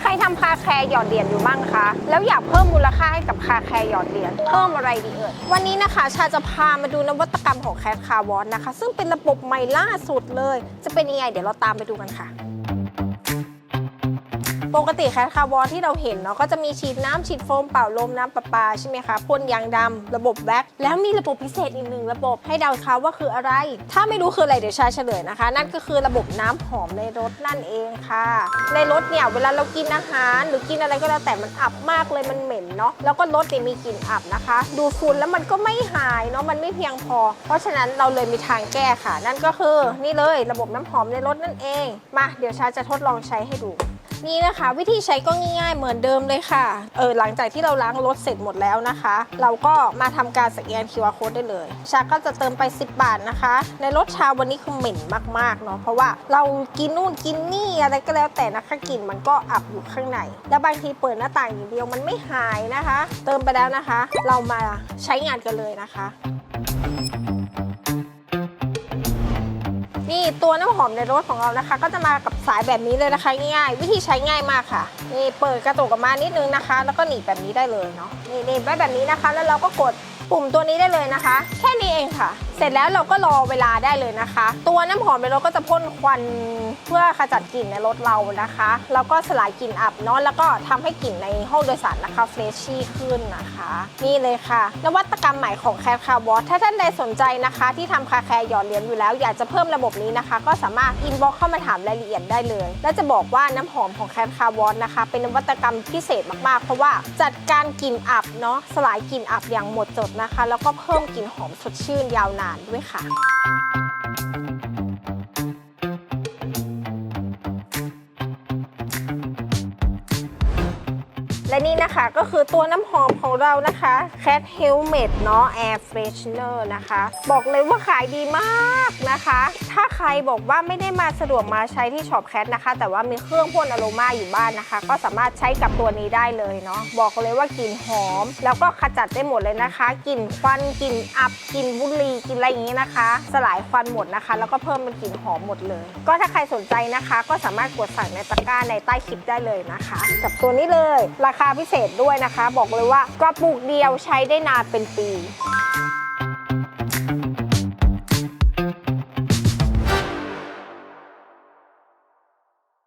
ใครทำคาแคร์หยอดเหรียญอยู่บ้างคะ แล้วอยากเพิ่มมูลค่าให้กับคาแคร์หยอดเหรียญเพิ่มอะไรดีเอ่ย วันนี้นะคะ ชาจะพามาดูนวัตกรรมของแคทคาวอนนะคะ ซึ่งเป็นระบบใหม่ล่าสุดเลย จะเป็นยังไงเดี๋ยวเราตามไปดูกันค่ะ ปกติแคทคาร์วอนที่เราเห็นเนาะก็จะมีฉีดน้ำฉีดโฟมเป่าลมน้ำประปาใช่ไหมคะพ่นยางดำระบบแบ็คแล้วมีระบบพิเศษอีกหนึ่งระบบให้เดาคะว่าคืออะไร ถ้าไม่รู้คืออะไรเดี๋ยวชาเฉลยนะคะ นั่นก็คือระบบน้ำหอมในรถนั่นเองค่ะ ในรถเนี่ยเวลาเรากินอาหารหรือกินอะไรก็แล้วแต่มันอับมากเลยมันเหม็นเนาะแล้วก็รถเนี่ยมีกลิ่นอับนะคะ ดูฝุ่นแล้วมันก็ไม่หายเนาะมันไม่เพียงพอ เพราะฉะนั้นเราเลยมีทางแก้ค่ะ นั่นก็คือนี่เลยระบบน้ำหอมในรถนั่นเองมาเดี๋ยวชาจะทดลองใช้ให้ดู นี่นะคะวิธีใช้ก็ง่ายๆเหมือนเดิมเลยค่ะ เออหลังจากที่เราล้างรถเสร็จหมดแล้วนะคะ เราก็มาทำการสแกน QR code ได้เลย ชาก็จะเติมไป 10 บาทนะคะ ในรถชาวันนี้คือเหม็นมากๆเนาะเพราะว่าเรากินนู่นกินนี่อะไรก็แล้วแต่นะคะกลิ่นมันก็อับอยู่ข้างใน แล้วบางทีเปิดหน้าต่างอย่างเดียวมันไม่หายนะคะ เติมไปแล้วนะคะ เรามาใช้งานกันเลยนะคะ นี่ตัวน้ำหอมในรถของเรานะคะ ก็จะมากับสายแบบนี้เลยนะคะ ง่ายๆ วิธีใช้ง่ายมากค่ะนี่เปิดกระตุกออกมานิดนึงนะคะ แล้วก็หนีบแบบนี้ได้เลยเนาะนี่นี่ไว้แบบนี้นะคะ แล้วเราก็กดปุ่มตัวนี้ได้เลยนะคะ แค่นี้เองค่ะ เสร็จแล้วเราก็รอเวลาได้เลยนะคะ ตัวน้ำหอมในรถก็จะพ่นควันเพื่อขจัดกลิ่นในรถเรานะคะแล้วก็สลายกลิ่นอับเนาะแล้วก็ทำให้กลิ่นในห้องโดยสารนะคะเฟรชชี่ขึ้นนะคะ นี่เลยค่ะ นวัตกรรมใหม่ของแคร์คาร์บอถ้าท่านใดสนใจนะคะ ที่ทำคาแคร์หยอดเหรียญอยู่แล้ว อยากจะเพิ่มระบบนี้นะคะ ก็สามารถอินบ็อกเข้ามาถามรายละเอียดได้เลย และจะบอกว่าน้ำหอมของแคร์คาร์บอนนะคะ เป็นนวัตกรรมพิเศษมากๆ เพราะว่าจัดการกลิ่นอับเนาะสลายกลิ่นอับอย่างหมดจดนะคะ แล้วก็เพิ่มกลิ่นหอมสดชื่นยาวนานด้วยค่ะ และนี่นะคะก็คือตัวน้ำหอมของเรานะคะ Cat Helmet เนาะ Air Freshener นะคะ บอกเลยว่าขายดีมากนะคะ ถ้าใครบอกว่าไม่ได้มาสะดวกมาใช้ที่ช็อปแคทนะคะ แต่ว่ามีเครื่องพ่นอโรมาอยู่บ้านนะคะ ก็สามารถใช้กับตัวนี้ได้เลยเนาะบอกเลยว่ากลิ่นหอม แล้วก็ขจัดได้หมดเลยนะคะกลิ่นควันกลิ่นอับกลิ่นบุหรี่กลิ่นอะไรอย่างนี้นะคะ สลายควันหมดนะคะ แล้วก็เพิ่มเป็นกลิ่นหอมหมดเลย ก็ถ้าใครสนใจนะคะ ก็สามารถกดสั่งในตะกร้าในใต้คลิปได้เลยนะคะ กับตัวนี้เลยราคาาพิเศษด้วยนะคะ บอกเลยว่ากระปุกเดียวใช้ได้นานเป็นปี